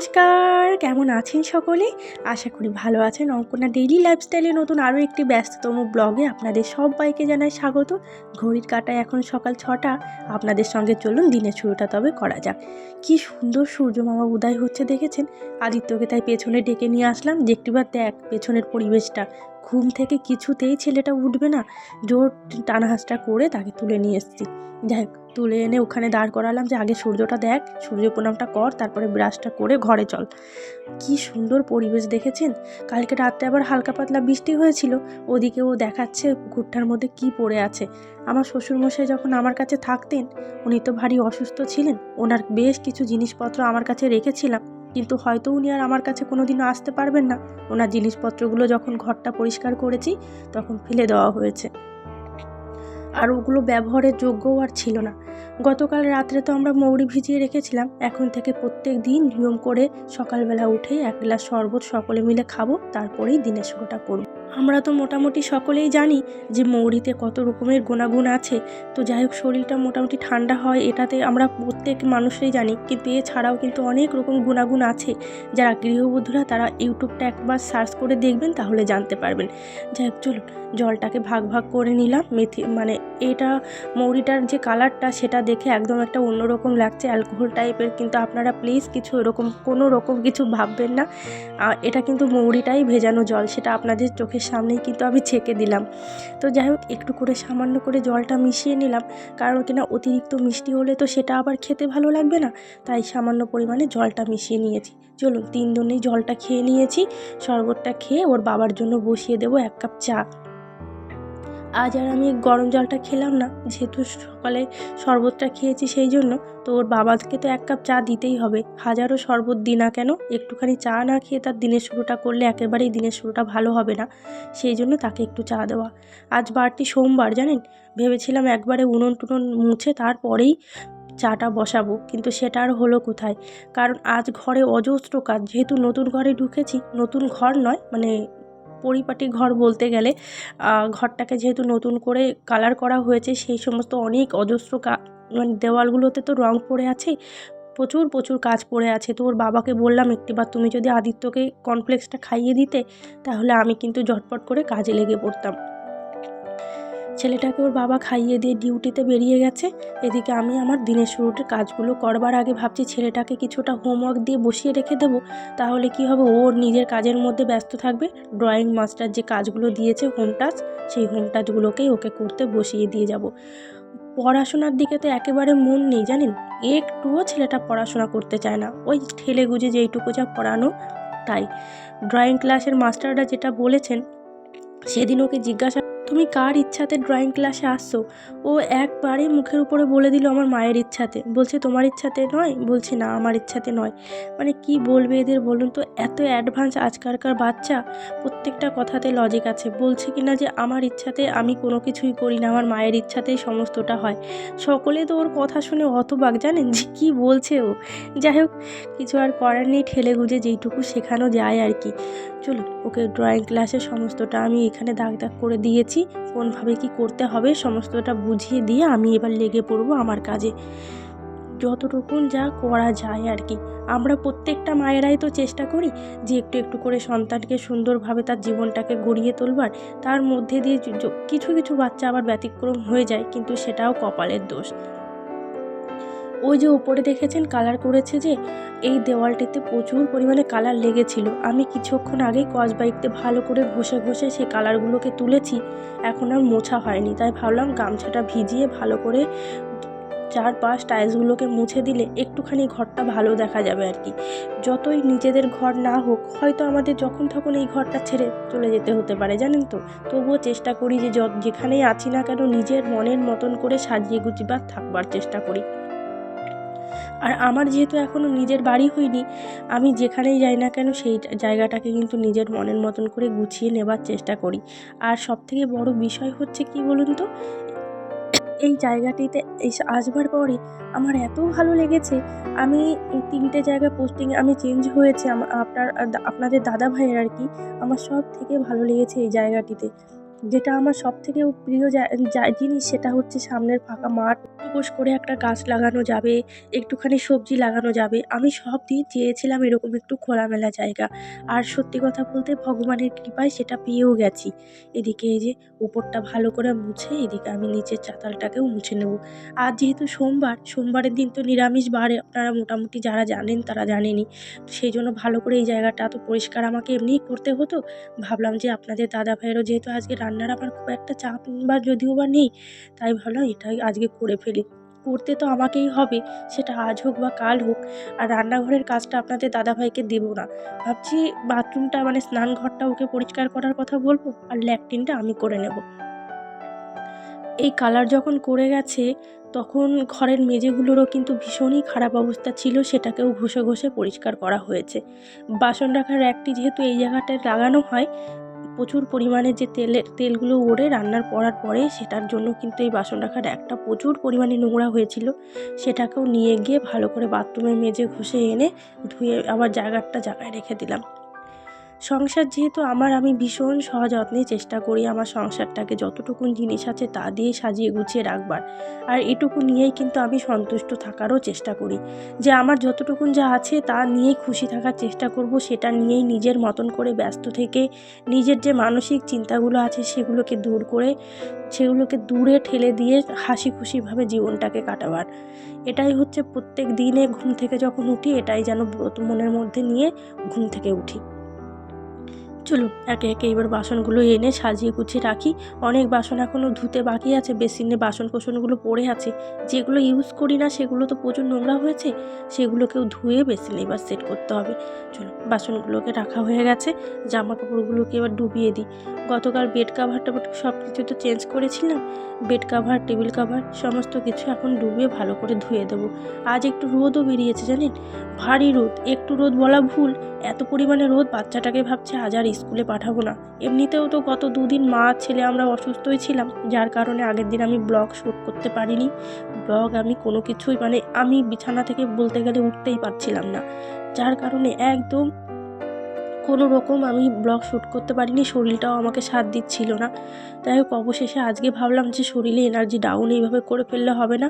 しか নমস্কার কেমন আছেন সকলে? আশা করি ভালো আছেন। অঙ্কনা ডেইলি লাইফস্টাইলে নতুন আরও একটি ব্যস্ততম ব্লগে আপনাদের সবাইকে জানাই স্বাগত। ঘড়ির কাটায় এখন সকাল ছটা। আপনাদের সঙ্গে চলুন দিনের শুরুটা তবে করা যাক। কি সুন্দর সূর্য মামা উদয় হচ্ছে দেখেছেন? আদিত্যকে তাই পেছনে ডেকে নিয়ে আসলাম। যে একটিবার দেখ পেছনের পরিবেশটা। ঘুম থেকে কিছুতেই ছেলেটা উঠবে না। জোর টানাহাসটা করে তাকে তুলে নিয়ে এসেছি। যাই হোক, তুলে এনে ওখানে দাঁড় করালাম যে আগে সূর্যটা দেখ, সূর্য প্রণামটা কর, তারপরে ব্রাশটা করে ঘরে চল। কি সুন্দর পরিবেশ দেখেছেন? কালকে রাত্রে আবার হালকা পাতলা বৃষ্টি হয়েছিল। ওদিকে ও দেখাচ্ছে পুকুরটার মধ্যে কি পড়ে আছে। আমার শ্বশুরমশাই যখন আমার কাছে থাকতেন, উনি তো ভারী অসুস্থ ছিলেন। ওনার বেশ কিছু জিনিসপত্র আমার কাছে রেখেছিলাম। কিন্তু হয়তো উনি আর আমার কাছে কোনো দিনও আসতে পারবেন না। ওনার জিনিসপত্রগুলো যখন ঘরটা পরিষ্কার করেছি, তখন ফেলে দেওয়া হয়েছে। আর ওগুলো ব্যবহারের যোগ্যও আর ছিল না। গতকাল রাত্রে তো আমরা মৌরি ভিজিয়ে রেখেছিলাম। এখন থেকে প্রত্যেক দিন নিয়ম করে সকালবেলা উঠেই এক গ্লাস শরবত সকলে মিলে খাব, তারপরেই দিনের শুরুটা করব। আমরা তো মোটামুটি সকলেই জানি যে মৌরিতে কত রকমের গুণাগুণ আছে। তো যাই হোক, শরীরটা মোটামুটি ঠান্ডা হয়, এটাতে আমরা প্রত্যেক মানুষই জানি কিন্তু এছাড়াও কিন্তু অনেক রকম গুণাগুণ আছে। যারা গৃহবধূরা তারা ইউটিউবটা একবার সার্চ করে দেখবেন, তাহলে জানতে পারবেন। যাই হোক, চলুন। জলটাকে ভাগ ভাগ করে নিলাম। মেথি মানে এটা মৌরিটার যে কালারটা সেটা দেখে একদম একটা অন্যরকম লাগছে, অ্যালকোহল টাইপের। কিন্তু আপনারা প্লিজ কিছু এরকম, কোনো রকম কিছু ভাববেন না। এটা কিন্তু মৌরিটাই ভেজানো জল, সেটা আপনাদের চোখের সামনেই কিন্তু আমি ছেঁকে দিলাম। তো যাই হোক, একটু করে সামান্য করে জলটা মিশিয়ে নিলাম। কারণ কিনা অতিরিক্ত মিষ্টি হলে তো সেটা আবার খেতে ভালো লাগবে না। তাই সামান্য পরিমাণে জলটা মিশিয়ে নিয়েছি। চলুন তিন দিনেই জলটা খেয়ে নিয়েছি। শরবতটা খেয়ে ওর বাবার জন্য বসিয়ে দেবো এক কাপ চা। আজ আর আমি গরম জলটা খেলাম না, যেহেতু সকালে শরবতটা খেয়েছি সেই জন্য, তো ওর বাবাকে তো এক কাপ চা দিতেই হবে। হাজারো শরবত দিই না কেন? একটুখানি চা না খেয়ে তার দিনের শুরুটা করলে একেবারেই দিনের শুরুটা ভালো হবে না। সেই জন্য তাকে একটু চা দেওয়া। আজ বারটি সোমবার, জানেন? ভেবেছিলাম একবারে উনুন টুনুন মুছে তারপরেই চাটা বসাবো, কিন্তু সেটা আর হলো কোথায়? কারণ আজ ঘরে অজস্র কাজ, যেহেতু নতুন ঘরে ঢুকেছি, নতুন ঘর নয় মানে পরিপাটি ঘর বলতে গেলে ঘরটাকে যেহেতু নতুন করে কালার করা হয়েছে, সেই সমস্ত অনেক অজস্র মানে দেওয়ালগুলোতে তো রং পড়ে আছে, প্রচুর প্রচুর কাজ পড়ে আছে। তো ওর বাবাকে বললাম, একটিবার তুমি যদি আদিত্যকে কনফ্লেক্সটা খাইয়ে দিতে, তাহলে আমি কিন্তু ঝটপট করে কাজে লেগে পড়তাম। ছেলেটাকে ওর বাবা খাইয়ে দিয়ে ডিউটিতে বেরিয়ে গেছে। এদিকে আমি আমার দিনের শুরুতে কাজগুলো করবার আগে ভাবছি, ছেলেটাকে কিছুটা হোমওয়ার্ক দিয়ে বসিয়ে রেখে দেবো। তাহলে কি হবে? ওর নিজের কাজের মধ্যে ব্যস্ত থাকবে। ড্রয়িং মাস্টার যে কাজগুলো দিয়েছে হোম টাচ সেই হোম টাচগুলোকেই ওকে করতে বসিয়ে দিয়ে যাব। পড়াশোনার দিকে তো একেবারে মন নেই, জানেন? একটুও ছেলেটা পড়াশোনা করতে চায় না। ওই ঠেলে গুজে যেইটুকু যা পড়ানো, তাই। ড্রয়িং ক্লাসের মাস্টাররা যেটা বলেছেন, সেদিন ওকে জিজ্ঞাসা তুমি কার ইচ্ছাতে ড্রয়িং ক্লাসে আসছো? ও একবারে মুখের উপরে বলে দিল আমার মায়ের ইচ্ছাতে। বলছে, তোমার ইচ্ছাতে নয়? বলছে, না, আমার ইচ্ছাতে নয়। মানে কি বলবে এদের বলুন তো? এত অ্যাডভান্স আজকালকার বাচ্চা, প্রত্যেকটা কথাতে লজিক আছে। বলছে কি না যে, আমার ইচ্ছাতে আমি কোনো কিছুই করি না, আমার মায়ের ইচ্ছাতেই সমস্তটা হয়। সকলে তো ওর কথা শুনে হতবাক, জানেন? যে কী বলছে ও? যাই হোক, কিছু আর করার নেই, ঠেলে গুজে যেইটুকু শেখানো যায় আর কি। চলুন, ওকে ড্রয়িং ক্লাসের সমস্তটা আমি এখানে দাগ দাগ করে দিয়েছি। কোনভাবে কি করতে হবে? সমস্তটা বুঝিয়ে দিয়ে আমি এবার লেগে পড়ব আমার কাজে। যতটুকুন যা করা যায় আর কি। আমরা প্রত্যেকটা মায়েরাই তো চেষ্টা করি যে একটু একটু করে সন্তানকে সুন্দরভাবে তার জীবনটাকে গড়িয়ে তোলবার। তার মধ্যে দিয়ে কিছু কিছু বাচ্চা আবার ব্যতিক্রম হয়ে যায়, কিন্তু সেটাও কপালের দোষ। ওই যে ওপরে দেখেছেন কালার করেছে যে, এই দেওয়ালটিতে প্রচুর পরিমাণে কালার লেগেছিল। আমি কিছুক্ষণ আগেই কস বাইকতে ভালো করে ঘষে ঘষে সেই কালারগুলোকে তুলেছি, এখন আর মোছা হয়নি। তাই ভাবলাম গামছাটা ভিজিয়ে ভালো করে চারপাশ টাইলসগুলোকে মুছে দিলে একটুখানি ঘরটা ভালো দেখা যাবে আর কি। যতই নিজেদের ঘর না হোক, হয়তো আমাদের যখন তখন এই ঘরটা ছেড়ে চলে যেতে হতে পারে, জানেন তো? তবুও চেষ্টা করি যে যেখানেই আছি না কেন, নিজের মনের মতন করে সাজিয়ে গুছিবার, থাকবার চেষ্টা করি। আর আমার যেহেতু এখনও নিজের বাড়ি হয়নি, আমি যেখানেই যাই না কেন সেই জায়গাটাকে কিন্তু নিজের মনের মতন করে গুছিয়ে নেবার চেষ্টা করি। আর সবথেকে বড় বিষয় হচ্ছে কি বলুন তো, এই জায়গাটিতে এসে, আসবার পরে আমার এত ভালো লেগেছে, আমি তিনটে জায়গায় পোস্টিং আমি চেঞ্জ হয়েছে আপনার, আপনাদের দাদা ভাইয়ের আর কি, আমার সব থেকে ভালো লেগেছে এই জায়গাটিতে। যেটা আমার সব থেকে প্রিয় জিনিস সেটা হচ্ছে সামনের ফাঁকা মাঠ। উপোস করে একটা গাছ লাগানো যাবে, একটুখানি সবজি লাগানো যাবে। আমি সব দিন চেয়েছিলাম এরকম একটু খোলামেলা জায়গা। আর সত্যি কথা বলতে ভগবানের কৃপায় সেটা পেয়েও গেছি। এদিকে এই যে উপরটা ভালো করে মুছে, এদিকে আমি নিচের চাতালটাকেও মুছে নেব। আর যেহেতু সোমবার, সোমবারের দিন তো নিরামিষ বার আপনারা মোটামুটি যারা জানেন তারা জানেনি সেই জন্য ভালো করে এই জায়গাটা এত পরিষ্কার আমাকে এমনিই করতে হতো। ভাবলাম যে আপনাদের দাদা ভাইয়েরও যেহেতু আজকে রান্নার আমার খুব একটা চাপ বা যদিও বা নেই, তাই ভাবলাম এটাই আজকে করে ফেলি। করতে তো আমাকেই হবে, সেটা আজ হোক বা কাল হোক, আর রান্নাঘরের কাজটা আপনাদের দাদাভাইকে দেবো না। ভাবছি বাথরুমটা মানে স্নানঘরটা ওকে পরিষ্কার করার কথা বলব, আর ল্যাট্রিনটা আমি করে নেব। এই কালার যখন করে গেছে, তখন ঘরের মেঝেগুলোরও কিন্তু ভীষণই খারাপ অবস্থা ছিল, সেটাকেও ঘষে ঘষে পরিষ্কার করা হয়েছে। বাসন রাখার র্যাকটি যেহেতু এই জায়গাটায় লাগানো হয় প্রচুর পরিমাণে যে তেলের, তেলগুলো ওড়ে রান্নার পড়ার পরে সেটার জন্য কিন্তু এই বাসন রাখার একটা প্রচুর পরিমাণে নোংরা হয়েছিল। সেটাকেও নিয়ে গিয়ে ভালো করে বাথরুমে মেজে ঘষে এনে ধুয়ে আবার জায়গাটা জায়গায় রেখে দিলাম। সংসার যেহেতু আমার, আমি ভীষণ সহযত্নে চেষ্টা করি আমার সংসারটাকে যতটুকুন জিনিস আছে তা দিয়ে সাজিয়ে গুছিয়ে রাখবার। আর এটুকু নিয়েই কিন্তু আমি সন্তুষ্ট থাকারও চেষ্টা করি। যে আমার যতটুকুন যা আছে তা নিয়েই খুশি থাকার চেষ্টা করব, সেটা নিয়েই নিজের মতন করে ব্যস্ত থেকে নিজের যে মানসিক চিন্তাগুলো আছে সেগুলোকে দূর করে, সেগুলোকে দূরে ঠেলে দিয়ে হাসি খুশিভাবে জীবনটাকে কাটাবার। এটাই হচ্ছে প্রত্যেক দিনে ঘুম থেকে যখন উঠি, এটাই যেন ব্রত মনের মধ্যে নিয়ে ঘুম থেকে উঠি। চলুন একে একে এবার বাসনগুলো এনে সাজিয়ে গুছিয়ে রাখি। অনেক বাসন এখনও ধুতে বাকি আছে, বেসিনে বাসন কোসনগুলো পড়ে আছে। যেগুলো ইউজ করি না, সেগুলো তো প্রচুর নোংরা হয়েছে, সেগুলোকেও ধুয়ে বেসিনে এবার সেট করতে হবে। চলুন বাসনগুলোকে রাখা হয়ে গেছে জামা কাপড়গুলোকে এবার ডুবিয়ে দিই। গতকাল বেড কাভার টাভার সব কিছু তো চেঞ্জ করেছিলাম। বেড কাভার টেবিল কাভার সমস্ত কিছু এখন ডুবিয়ে ভালো করে ধুয়ে দেবো। আজ একটু রোদও বেরিয়েছে জানেন? ভারী রোদ, একটু রোদ বলা ভুল। এত পরিমাণে রোদ, বাচ্চাটাকে ভাবছে আজ আর স্কুলে পাঠাবো না। এমনিতেও তো গত দুদিন মা ছেলে আমরা অসুস্থই ছিলাম, যার কারণে আগের দিন আমি ব্লগ শ্যুট করতে পারিনি। ব্লগ আমি কোনো কিছুই মানে আমি বিছানা থেকে বলতে গেলে উঠতেই পারছিলাম না। যার কারণে একদম কোনো রকম আমি ব্লগ শ্যুট করতে পারিনি, শরীরটাও আমাকে সাথ দিচ্ছিল না। তাই হোক, অবশেষে আজকে ভাবলাম যে শরীরে এনার্জি ডাউন এইভাবে করে ফেললে হবে না।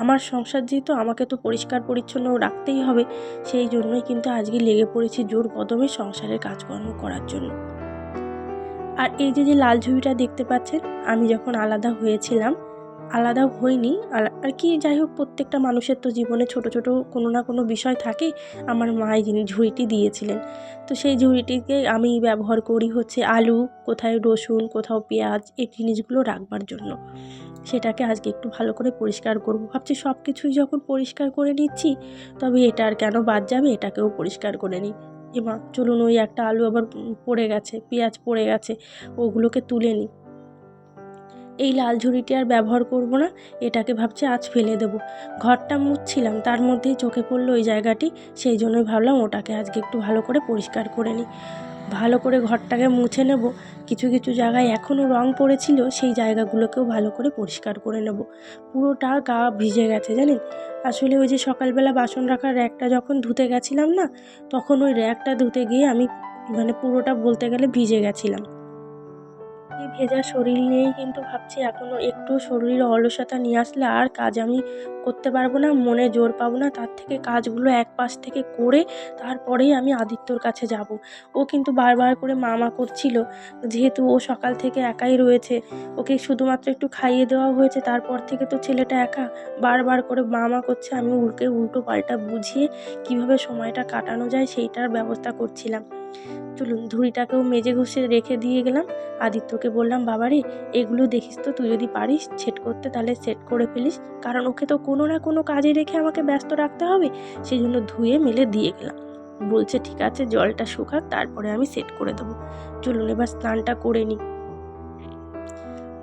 আমার সংসার যেহেতু আমাকে তো পরিষ্কার পরিচ্ছন্ন রাখতেই হবে, সেই জন্যই কিন্তু আজকে লেগে পড়েছি জোর কদমে সংসারের কাজকর্ম করার জন্য। আর এই যে যে লাল ঝুড়িটা দেখতে পাচ্ছেন, আমি যখন আলাদা হয়েছিলাম আলাদা হইনি আর কি যাই হোক, প্রত্যেকটা মানুষের তো জীবনে ছোট ছোট কোনো না কোনো বিষয় থাকে। আমার মা এই জিনিস ঝুড়িটি দিয়েছিলেন। তো সেই ঝুড়িটিকে আমি ব্যবহার করি হচ্ছে আলু, কোথায় রসুন, কোথাও পেঁয়াজ, এই জিনিসগুলো রাখবার জন্য। সেটাকে আজকে একটু ভালো করে পরিষ্কার করব। ভাবছি সব কিছুই যখন পরিষ্কার করে নিচ্ছি, তবে এটা আর কেন বাদ যাবে? এটাকেও পরিষ্কার করে নিই। এমা চলুন ওই একটা আলু আবার পড়ে গেছে, পেঁয়াজ পড়ে গেছে, ওগুলোকে তুলে নিই। এই লাল ঝুড়িটি আর ব্যবহার করব না, এটাকে ভাবছি আজ ফেলে দেবো। ঘরটা মুছছিলাম, তার মধ্যেই চোখে পড়ল ওই জায়গাটি, সেই জন্যই ভাবলাম ওটাকে আজকে একটু ভালো করে পরিষ্কার করে নিই। ভালো করে ঘরটাকে মুছে নেব, কিছু কিছু জায়গায় এখনও রং পড়েছিল, সেই জায়গাগুলোকেও ভালো করে পরিষ্কার করে নেব। পুরোটা গা ভিজে গেছে জানেন আসলে ওই যে সকালবেলা বাসন রাখার র্যাকটা যখন ধুতে গেছিলাম না, তখন ওই র্যাকটা ধুতে গিয়ে আমি মানে পুরোটা বলতে গেলে ভিজে গেছিলাম। ভেজা শরীর নিয়েই কিন্তু ভাবছি। এখনও একটু শরীরে অলসতা নিয়ে আসলে আর কাজ আমি করতে পারব না, মনে জোর পাবো না। তার থেকে কাজগুলো এক পাশ থেকে করে তারপরেই আমি আদিত্যর কাছে যাব। ও কিন্তু বারবার করে মামা করছিল। যেহেতু ও সকাল থেকে একাই রয়েছে, ওকে শুধুমাত্র একটু খাইয়ে দেওয়া হয়েছে, তারপর থেকে তো ছেলেটা একা। বারবার করে মামা করছে, আমি উল্টে উল্টো পাল্টা বুঝিয়ে কীভাবে সময়টা কাটানো যায় সেইটার ব্যবস্থা করছিলাম। চলুন, ধুড়িটাকেও মেজে ঘষে রেখে দিয়ে গেলাম। আদিত্যকে বললাম, বাবারে, এগুলো দেখিস তো, তুই যদি পারিস সেট করতে, তাহলে সেট করে ফেলিস। কারণ ওকে তো কোনো না কোনো কাজে রেখে আমাকে ব্যস্ত রাখতে হবে? সেই জন্য ধুয়ে মেলে দিয়ে গেলাম। বলছে, ঠিক আছে, জলটা শুকাক, তারপরে আমি সেট করে দেবো। চলুন, এবার স্নানটা করে নিই।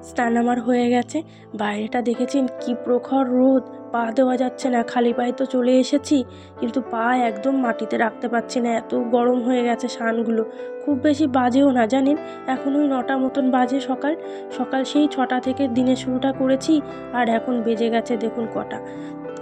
স্নান আমার হয়ে গেছে। বাইরেটা দেখেছেন? কি প্রখর রোদ! পা দেওয়া যাচ্ছে না, খালি পায়ে তো চলে এসেছি, কিন্তু পা একদম মাটিতে রাখতে পারছি না, এত গরম হয়ে গেছে সানগুলো খুব বেশি বাজেও না, জানেন? এখন ওই নটা মতন বাজে সকাল। সকাল সেই ছটা থেকে দিনে শুরুটা করেছি, আর এখন বেজে গেছে দেখুন কটা।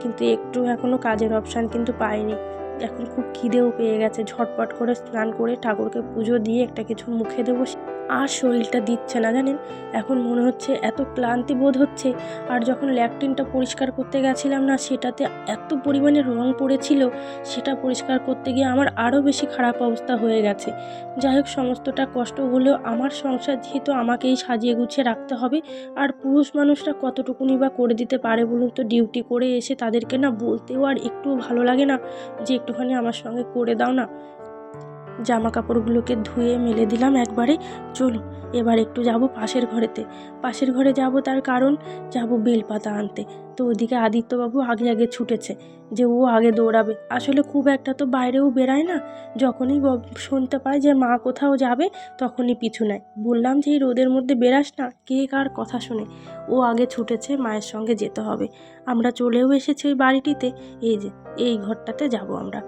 কিন্তু একটু এখনও কাজের অপশান কিন্তু পাইনি। এখন খুব খিদেও পেয়ে গেছে। ঝটপট করে স্নান করে ঠাকুরকে পুজো দিয়ে একটা কিছু মুখে দেবো। আর শরীরটা দিচ্ছে না, জানেন? এখন মনে হচ্ছে এত ক্লান্তি বোধ হচ্ছে। আর যখন ল্যাট্রিনটা পরিষ্কার করতে গেছিলাম না, সেটাতে এত পরিমাণে রং পড়েছিল, সেটা পরিষ্কার করতে গিয়ে আমার আরও বেশি খারাপ অবস্থা হয়ে গেছে। যাই হোক, সমস্তটা কষ্ট হলেও আমার সংসার যেহেতু আমাকেই সাজিয়ে গুছিয়ে রাখতে হবে, আর পুরুষ মানুষরা কতটুকুনি বা করে দিতে পারে বলুন তো? ডিউটি করে এসে তাদেরকে না বলতেও আর একটু ভালো লাগে না যে একটুখানি আমার সঙ্গে করে দাও না। জামা কাপড়গুলোকে ধুয়ে মেলে দিলাম একবারে। চলো এবার একটু যাব পাশের ঘরেতে। পাশের ঘরে যাব তার কারণ, যাব বেলপাতা আনতে। তো ওদিকে আদিত্যবাবু আগে আগে ছুটেছে যে ও আগে দৌড়াবে। আসলে খুব একটা তো বাইরেও বেরায় না। যখনই শুনতে পায় যে মা কোথাও যাবে, তখনই পিছু নেয়। বললাম যে, এই রোদের মধ্যে বেরাস না, কে কার কথা শুনে? ও আগে ছুটেছে, মায়ের সঙ্গে যেতে হবে। আমরা চলেও এসেছি ওই বাড়িটিতে। এই যে, এই ঘরটাতে যাব আমরা।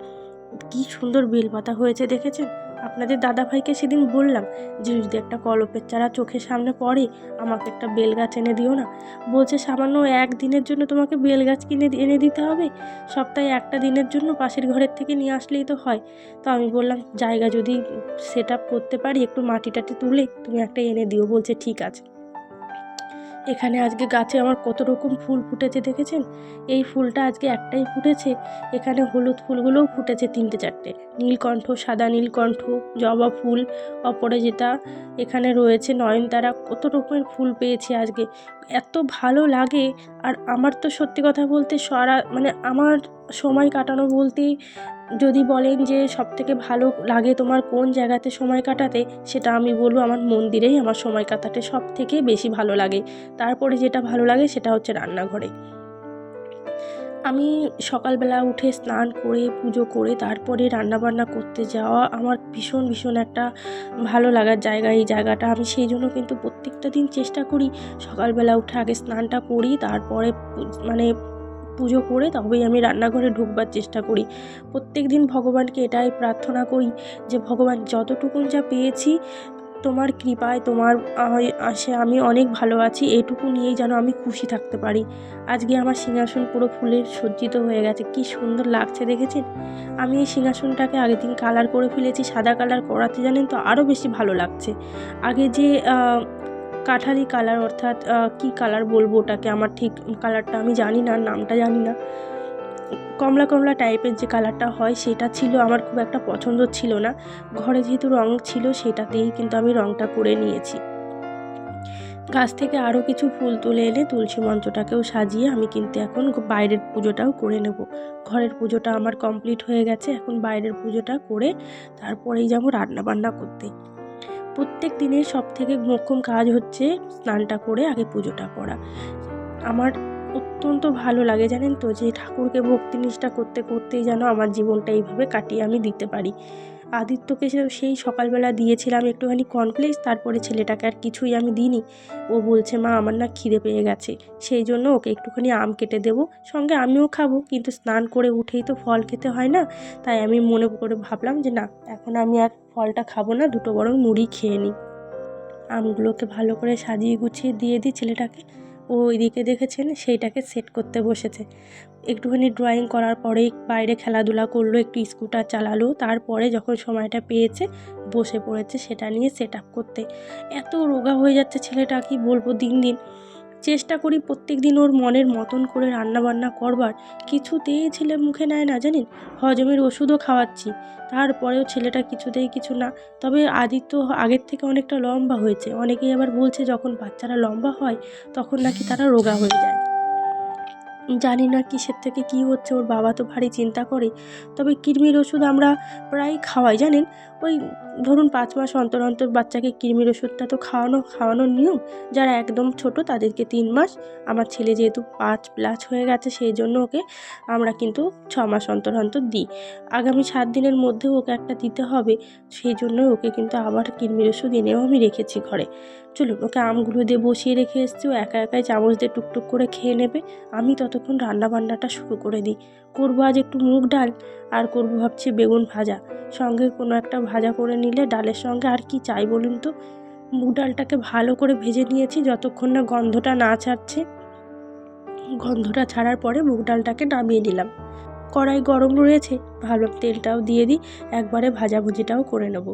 কি সুন্দর বেলপাতা হয়েছে, দেখেছেন? আপনাদের দাদাভাইকে সেদিন বললাম যে যদি একটা কলপের চারা চোখের সামনে পড়ে, আমাকে একটা বেল গাছ এনে দিও না। বলছে, সামান্য একদিনের জন্য তোমাকে বেল গাছ কিনে এনে দিতে হবে। সপ্তাহে একটা দিনের জন্য পাশের ঘরের থেকে নিয়ে আসলেই তো হয়। তো আমি বললাম, জায়গা যদি সেট করতে পারি, একটু মাটি টাটি তুলে তুমি একটা এনে দিও। বলছে, ঠিক আছে। এখানে আজকে গাছে আমার কত রকম ফুল ফুটেছে দেখেছেন? এই ফুলটা আজকে একটাই ফুটেছে। এখানে হলুদ ফুলগুলোও ফুটেছে তিনটে চারটে। নীলকণ্ঠ, সাদা নীলকণ্ঠ, জবা ফুল অপরাজিতা এখানে রয়েছে নয়নতারা, কত রকমের ফুল পেয়েছি আজকে। এত ভালো লাগে। আর আমার তো সত্যি কথা বলতে সারা মানে আমার সময় কাটানো বলতে যদি বলেন যে সব থেকে ভালো লাগে তোমার কোন জায়গাতে সময় কাটাতে, সেটা আমি বলব আমার মন্দিরেই আমার সময় কাটাতে সব থেকে বেশি ভালো লাগে। তারপরে যেটা ভালো লাগে সেটা হচ্ছে রান্নাঘরে। আমি সকালবেলা উঠে স্নান করে, পুজো করে, তারপরে রান্নাবান্না করতে যাওয়া আমার ভীষণ ভীষণ একটা ভালো লাগার জায়গা এই জায়গাটা। আমি সেই জন্য কিন্তু প্রত্যেকটা দিন চেষ্টা করি সকালবেলা উঠে আগে স্নানটা করি, তারপরে মানে পুজো করে তবেই আমি রান্নাঘরে ঢুকবার চেষ্টা করি। প্রত্যেক দিন ভগবানকে এটাই প্রার্থনা করি যে, ভগবান, যতটুকুন যা পেয়েছি, তোমার কৃপায়, তোমার আসে আমি অনেক ভালো আছি, এটুকু নিয়েই যেন আমি খুশি থাকতে পারি। আজকে আমার সিংহাসন পুরো ফুলে সজ্জিত হয়ে গেছে। কি সুন্দর লাগছে, দেখেছেন? আমি এই সিংহাসনটাকে আগের দিন কালার করে ফেলেছি, সাদা কালার করাতে জানেন তো আরও বেশি ভালো লাগছে। আগে যে কাঠালি কালার অর্থাৎ কি কালার বলব ওটাকে? আমার ঠিক কালারটা আমি জানি না, নামটা জানি না। কমলা কমলা টাইপের যে কালারটা হয়, সেটা ছিল, আমার খুব একটা পছন্দ ছিল না। ঘরে যেহেতু রং ছিল, সেটাতেই কিন্তু আমি রংটা করে নিয়েছি। গাছ থেকে আরও কিছু ফুল তুলে এনে তুলসী মঞ্চটাকেও সাজিয়ে আমি কিন্তু এখন বাইরের পুজোটাও করে নেব। ঘরের পুজোটা আমার কমপ্লিট হয়ে গেছে, এখন বাইরের পুজোটা করে তারপরেই যাব রান্না বান্না করতে। প্রত্যেক দিনের সব থেকে মোক্ষম কাজ হচ্ছে স্নানটা করে আগে পুজোটা করা। আমার অত্যন্ত ভালো লাগে জানেন তো যে ঠাকুরকে ভক্তি নিষ্ঠা করতে করতেই যেন আমার জীবনটা এইভাবে কাটিয়ে আমি দিতে পারি। আদিত্যকে সেই সকালবেলা দিয়েছিলাম একটুখানি কর্নফ্লেক্স তারপরে ছেলেটাকে আর কিছুই আমি দিইনি। ও বলছে, মা, আমার না খিদে পেয়ে গেছে। সেই জন্য ওকে একটুখানি আম কেটে দেবো, সঙ্গে আমিও খাব। কিন্তু স্নান করে উঠেই তো ফল খেতে হয় না। তাই আমি মনে করে ভাবলাম যে, না, এখন আমি আর ফলটা খাব না, দুটো বরং মুড়ি খেয়ে নিই। আমগুলোকে ভালো করে সাজিয়ে গুছিয়ে দিয়ে দিই ছেলেটাকে। ও ওইদিকে দেখেছেন, সেইটাকে সেট করতে বসেছে। একটুখানি ড্রয়িং করার পরেই বাইরে খেলাধুলা করল, একটু স্কুটার চালালো, তারপরে যখন সময়টা পেয়েছে, বসে পড়েছে সেটা নিয়ে সেট করতে। এত রোগা হয়ে যাচ্ছে ছেলেটা, কি বলব দিন দিন। চেষ্টা করি প্রত্যেক দিন ওর মনের মতন করে রান্না বান্না করবার। কিছুতেই ছেলে মুখে নেয় না, জানেন? হজমের ওষুধও খাওয়াচ্ছি। তারপরেও ছেলেটা কিছুতেই কিছু না। তবে আদিত্য আগের থেকে অনেকটা লম্বা হয়েছে। অনেকেই আবার বলছে যখন বাচ্চারা লম্বা হয়, তখন নাকি তারা রোগা হয়ে যায়। জানি না কিসের থেকে কি হচ্ছে, ওর বাবা তো ভারী চিন্তা করে। তবে কৃমির ওষুধ আমরা প্রায় খাওয়াই, জানেন? ওই ধরুন পাঁচ মাস অন্তর অন্তর বাচ্চাকে কৃমির ওষুধটা তো খাওয়ানো, খাওয়ানোর নিয়ম। যারা একদম ছোট তাদেরকে তিন মাস। আমার ছেলে যেহেতু পাঁচ প্লাস হয়ে গেছে, সেই জন্য ওকে আমরা কিন্তু ছ মাস অন্তর অন্তর দিই। আগামী সাত দিনের মধ্যে ওকে একটা দিতে হবে। সেই জন্য ওকে কিন্তু আবার কৃমির ওষুধ এনেও আমি রেখেছি ঘরে। চলুন, ওকে আমগুলো দিয়ে বসিয়ে রেখে এসেছি। ও একা একাই চামচ দিয়ে টুকটুক করে খেয়ে নেবে। আমি ততক্ষণ রান্না বান্নাটা শুরু করে দিই। করব আজ একটু মুগ ডাল আর করব ভাবছি বেগুন ভাজা। সঙ্গে কোনো একটা ভাজা করে নিলে ডালের সঙ্গে আর কি চাই বলুন তো? মুগ ডালটাকে ভালো করে ভেজে নিয়েছি যতক্ষণ না গন্ধটা না ছাড়ছে। গন্ধটা ছাড়ার পরে মুগ ডালটাকে নামিয়ে নিলাম। কড়াই গরম রয়েছে ভাবলাম তেলটাও দিয়ে দিই, একবারে ভাজাভুজিটাও করে নেব।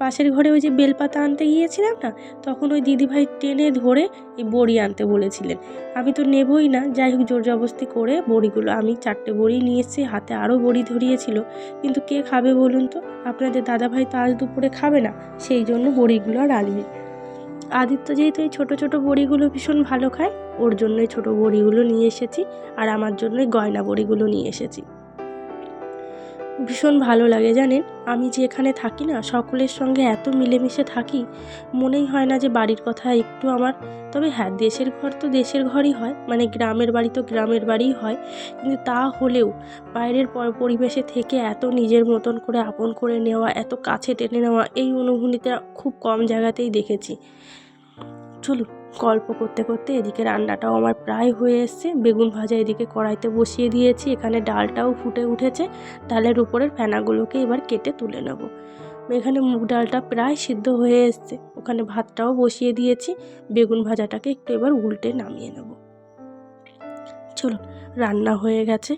পাশের ঘরে ওই যে বেলপাতা আনতে গিয়েছিলাম না, তখন ওই দিদিভাই টেনে ধরে এই বড়ি আনতে বলেছিলেন। আমি তো নেবই না, যাই হোক জোর জবস্তি করে বড়িগুলো, আমি চারটে বড়ি নিয়ে এসেছি, হাতে আরও বড়ি ধরিয়েছিল, কিন্তু কে খাবে বলুন তো? আপনাদের দাদাভাই তো আজ দুপুরে খাবে না, সেই জন্য বড়িগুলো আর আনবে আদিত্য যেহেতু এই ছোটো ছোটো বড়িগুলো ভীষণ ভালো খায়, ওর জন্যই ছোটো বড়িগুলো নিয়ে এসেছি, আর আমার জন্যই গয়না বড়িগুলো নিয়ে এসেছি। ভীষণ ভালো লাগে জানেন। আমি যে এখানে থাকি না, সকলের সঙ্গে এত মিলেমিশে থাকি, মনেই হয় না যে বাড়ির কথা একটু আমার। তবে হ্যাঁ দেশের ঘর তো দেশের ঘরই হয় মানে গ্রামের বাড়ি তো গ্রামের বাড়িই হয়। কিন্তু তা হলেও বাইরের পরিবেশে থেকে এত নিজের মতন করে আপন করে নেওয়া, এত কাছে টেনে নেওয়া, এই অনুভূতিটা খুব কম জায়গাতেই দেখেছি। চলুন গল্প করতে করতে এদিকে রান্নাটাও আমার প্রায় হয়ে এসছে। বেগুন ভাজা এদিকে কড়াইতে বসিয়ে দিয়েছি, এখানে ডালটাও ফুটে উঠেছে। ডালের উপরের ফেনাগুলোকে এবার কেটে তুলে নেব। এখানে মুগ ডালটা প্রায় সিদ্ধ হয়ে এসছে। ওখানে ভাতটাও বসিয়ে দিয়েছি। বেগুন ভাজাটাকে একটু এবার উল্টে নামিয়ে নেব। চলুন রান্না হয়ে গেছে।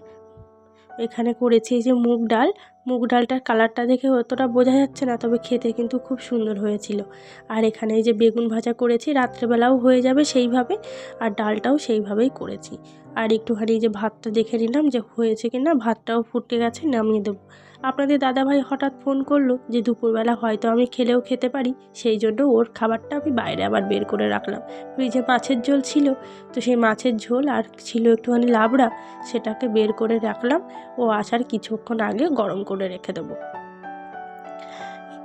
এখানে করেছি যে মুগ ডাল। মুগ ডালটার কালারটা দেখে অতটা বোঝা যাচ্ছে না, তবে খেতে কিন্তু খুব সুন্দর হয়েছিল। আর এখানে যে বেগুন ভাজা করেছি, রাত্রেবেলাও হয়ে যাবে সেইভাবে, আর ডালটাও সেইভাবেই করেছি। আর একটুখানি যে ভাতটা দেখে নিলাম যে হয়েছে কি না ভাতটাও ফুটে গেছে, নামিয়ে দেবো। আপনাদের দাদাভাই হঠাৎ ফোন করল যে দুপুরবেলা হয়তো আমি খেলেও খেতে পারি, সেই জন্য ওর খাবারটা আমি বাইরে আবার বের করে রাখলাম। ফ্রিজে মাছের ঝোল ছিল, তো সেই মাছের ঝোল আর ছিল একটুখানি লাবড়া, সেটাকে বের করে রাখলাম। ও আসার কিছুক্ষণ আগে গরম করে রেখে দেবো।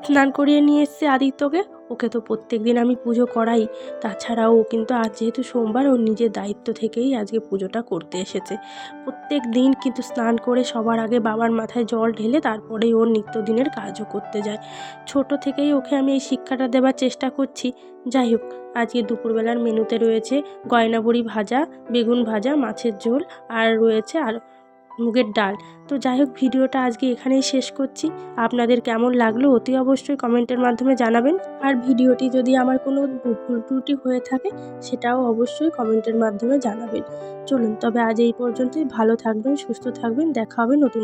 স্নান করিয়ে নিয়ে এসছে আদিত্যকে। ওকে তো প্রত্যেক দিন আমি পুজো করাই। তাছাড়াও ও কিন্তু আজ যেহেতু সোমবার ওর নিজের দায়িত্ব থেকেই আজকে পুজোটা করতে এসেছে। প্রত্যেক দিন কিন্তু স্নান করে সবার আগে বাবার মাথায় জল ঢেলে তারপরেই ওর নিত্যদিনের কাজও করতে যায়। ছোট থেকেই ওকে আমি এই শিক্ষাটা দেওয়ার চেষ্টা করছি। যাই হোক, আজকে দুপুরবেলার মেনুতে রয়েছে গয়না বড়ি ভাজা, বেগুন ভাজা, মাছের ঝোল আর রয়েছে আর মুগের ডাল। তো যাই হোক ভিডিওটা আজকে এখানেই শেষ করছি। আপনাদের কেমন লাগল অতি অবশ্যই কমেন্টের মাধ্যমে জানাবেন। আর ভিডিওটি যদি আমার কোনো ভুল ত্রুটি হয়ে থাকে, সেটাও অবশ্যই কমেন্টের মাধ্যমে জানাবেন। চলুন, তবে আজ এই পর্যন্তই। ভালো থাকবেন, সুস্থ থাকবেন। দেখা হবে নতুন